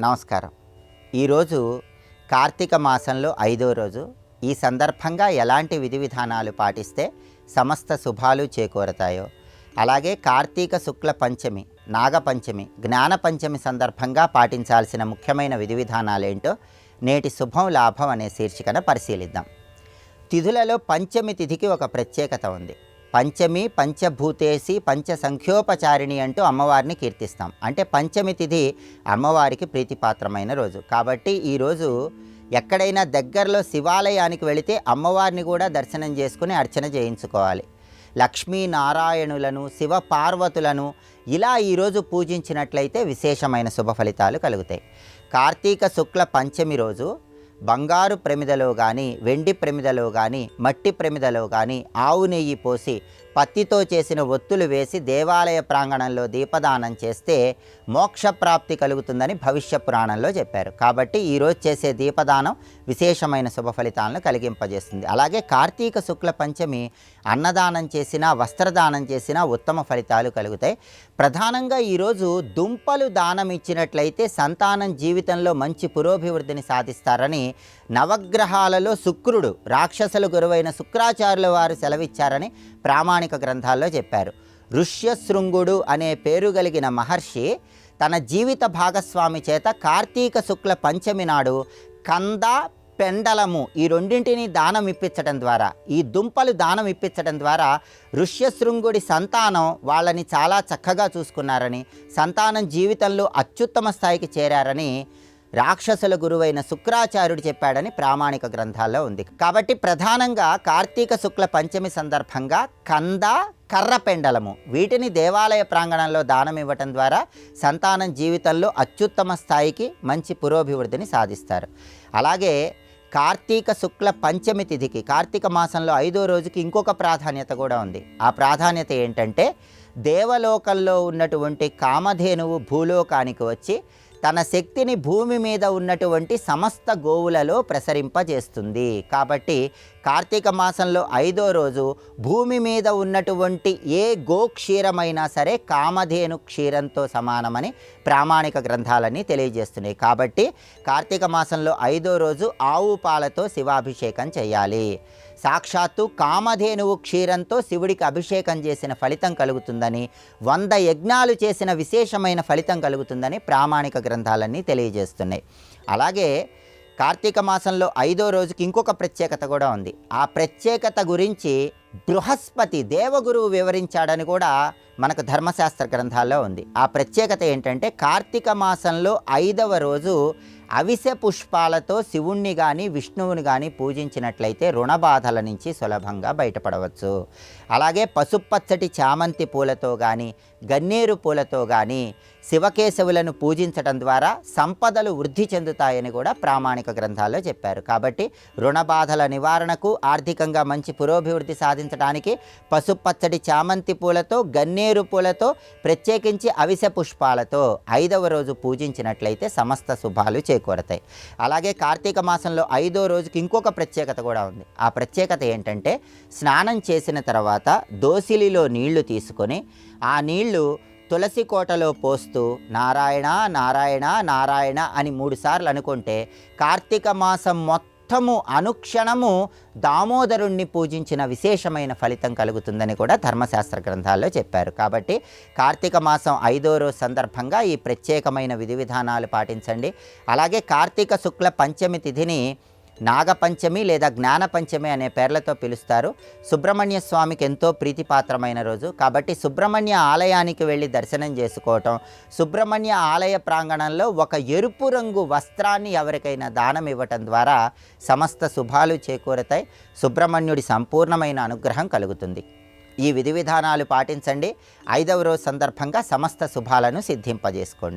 నమస్కారం. ఈరోజు కార్తీక మాసంలో ఐదో రోజు. ఈ సందర్భంగా ఎలాంటి విధి విధానాలు పాటిస్తే సమస్త శుభాలు చేకూరతాయో అలాగే కార్తీక శుక్ల పంచమి నాగపంచమి జ్ఞాన పంచమి సందర్భంగా పాటించాల్సిన ముఖ్యమైన విధి విధానాలేంటో నేటి శుభం లాభం అనే శీర్షికను పరిశీలిద్దాం. తిథులలో పంచమి తిథికి ఒక ప్రత్యేకత ఉంది. పంచమి పంచభూతేసి పంచ సంఖ్యోపచారిణి అంటూ అమ్మవారిని కీర్తిస్తాం. అంటే పంచమి తిథి అమ్మవారికి ప్రీతిపాత్రమైన రోజు. కాబట్టి ఈరోజు ఎక్కడైనా దగ్గరలో శివాలయానికి వెళితే అమ్మవారిని కూడా దర్శనం చేసుకుని అర్చన చేయించుకోవాలి. లక్ష్మీనారాయణులను శివ పార్వతులను ఇలా ఈరోజు పూజించినట్లయితే విశేషమైన శుభ ఫలితాలు కలుగుతాయి. కార్తీక శుక్ల పంచమి రోజు బంగారు ప్రమిదలో కానీ వెండి ప్రమిదలో కానీ మట్టి ప్రమిదలో కానీ ఆవు నెయ్యి పోసి పత్తితో చేసిన ఒత్తులు వేసి దేవాలయ ప్రాంగణంలో దీపదానం చేస్తే మోక్షప్రాప్తి కలుగుతుందని భవిష్య పురాణంలో చెప్పారు. కాబట్టి ఈరోజు చేసే దీపదానం విశేషమైన శుభ ఫలితాలను కలిగింపజేస్తుంది. అలాగే కార్తీక శుక్ల పంచమి అన్నదానం చేసినా వస్త్రదానం చేసినా ఉత్తమ ఫలితాలు కలుగుతాయి. ప్రధానంగా ఈరోజు దుంపలు దానం ఇచ్చినట్లయితే సంతానం జీవితంలో మంచి పురోభివృద్ధిని సాధిస్తారని నవగ్రహాలలో శుక్రుడు రాక్షసులు గురువైన శుక్రాచార్యుల వారు సెలవిచ్చారని ప్రామాణిక గ్రంథాల్లో చెప్పారు. ఋష్యశృంగుడు అనే పేరు కలిగిన మహర్షి తన జీవిత భాగస్వామి చేత కార్తీక శుక్ల పంచమి నాడు కంద పెండలము ఈ రెండింటిని దానం ఇప్పించడం ద్వారా ఈ దుంపలు దానం ఇప్పించడం ద్వారా ఋష్యశృంగుడి సంతానం వాళ్ళని చాలా చక్కగా చూసుకున్నారని సంతానం జీవితంలో అత్యుత్తమ స్థాయికి చేరారని రాక్షసుల గురువైన శుక్రాచార్యుడు చెప్పాడని ప్రామాణిక గ్రంథాల్లో ఉంది. కాబట్టి ప్రధానంగా కార్తీక శుక్ల పంచమి సందర్భంగా కంద కర్ర పెండలము వీటిని దేవాలయ ప్రాంగణంలో దానం ఇవ్వటం ద్వారా సంతానం జీవితంలో అత్యుత్తమ స్థాయికి మంచి పురోభివృద్ధిని సాధిస్తారు. అలాగే కార్తీక శుక్ల పంచమి తిథికి కార్తీక మాసంలో ఐదో రోజుకి ఇంకొక ప్రాధాన్యత కూడా ఉంది. ఆ ప్రాధాన్యత ఏంటంటే దేవలోకంలో ఉన్నటువంటి కామధేనువు భూలోకానికి వచ్చి తన శక్తిని భూమి మీద ఉన్నటువంటి సమస్త గోవులలో ప్రసరింపజేస్తుంది. కాబట్టి కార్తీక మాసంలో ఐదో రోజు భూమి మీద ఉన్నటువంటి ఏ గో క్షీరమైనా సరే కామధేను క్షీరంతో సమానమని ప్రామాణిక గ్రంథాలన్నీ తెలియజేస్తున్నాయి. కాబట్టి కార్తీక మాసంలో ఐదో రోజు ఆవు పాలతో శివాభిషేకం చేయాలి. సాక్షాత్తు కామధేనువు క్షీరంతో శివుడికి అభిషేకం చేసిన ఫలితం కలుగుతుందని వంద యజ్ఞాలు చేసిన విశేషమైన ఫలితం కలుగుతుందని ప్రామాణిక గ్రంథాలన్నీ తెలియజేస్తున్నాయి. అలాగే కార్తీక మాసంలో ఐదో రోజుకి ఇంకొక ప్రత్యేకత కూడా ఉంది. ఆ ప్రత్యేకత గురించి బృహస్పతి దేవగురువు వివరించాడని కూడా మనకు ధర్మశాస్త్ర గ్రంథాల్లో ఉంది. ఆ ప్రత్యేకత ఏంటంటే కార్తీక మాసంలో ఐదవ రోజు అవిసె పుష్పాలతో శివుణ్ణి కానీ విష్ణువుని కానీ పూజించినట్లయితే రుణబాధల నుంచి సులభంగా బయటపడవచ్చు. అలాగే పసుపచ్చటి చామంతి పూలతో కానీ గన్నేరు పూలతో కానీ శివకేశవులను పూజించడం ద్వారా సంపదలు వృద్ధి చెందుతాయని కూడా ప్రామాణిక గ్రంథాల్లో చెప్పారు. కాబట్టి రుణబాధల నివారణకు ఆర్థికంగా మంచి పురోభివృద్ధి సాధించడానికి పసుపచ్చటి చామంతి పూలతో గన్నేరు పూలతో ప్రత్యేకించి అవిసె పుష్పాలతో ఐదవ రోజు పూజించినట్లయితే సమస్త శుభాలు చేకూరతాయి అలాగే కార్తీక మాసంలో ఐదో రోజుకి ఇంకొక ప్రత్యేకత కూడా ఉంది. ఆ ప్రత్యేకత ఏంటంటే స్నానం చేసిన తర్వాత దోసిలిలో నీళ్ళు తీసుకొని ఆ నీళ్ళు తులసి కోటలో పోస్తూ నారాయణ నారాయణ నారాయణ అని మూడుసార్లు అనుకుంటే కార్తీక మాసం మొత్తం అర్థము అనుక్షణము దామోదరుణ్ణి పూజించిన విశేషమైన ఫలితం కలుగుతుందని కూడా ధర్మశాస్త్ర గ్రంథాల్లో చెప్పారు. కాబట్టి కార్తీక మాసం ఐదో రోజు సందర్భంగా ఈ ప్రత్యేకమైన విధి విధానాలు పాటించండి. అలాగే కార్తీక శుక్ల పంచమి తిథిని నాగపంచమి లేదా జ్ఞానపంచమి అనే పేర్లతో పిలుస్తారు. సుబ్రహ్మణ్య స్వామికి ఎంతో ప్రీతిపాత్రమైన రోజు. కాబట్టి సుబ్రహ్మణ్య ఆలయానికి వెళ్ళి దర్శనం చేసుకోవటం సుబ్రహ్మణ్య ఆలయ ప్రాంగణంలో ఒక ఎరుపు రంగు వస్త్రాన్ని ఎవరికైనా దానం ఇవ్వటం ద్వారా సమస్త శుభాలు చేకూరతాయి. సుబ్రహ్మణ్యుడి సంపూర్ణమైన అనుగ్రహం కలుగుతుంది. ఈ విధి విధానాలు పాటించండి. ఐదవ రోజు సందర్భంగా సమస్త శుభాలను సిద్ధింపజేసుకోండి.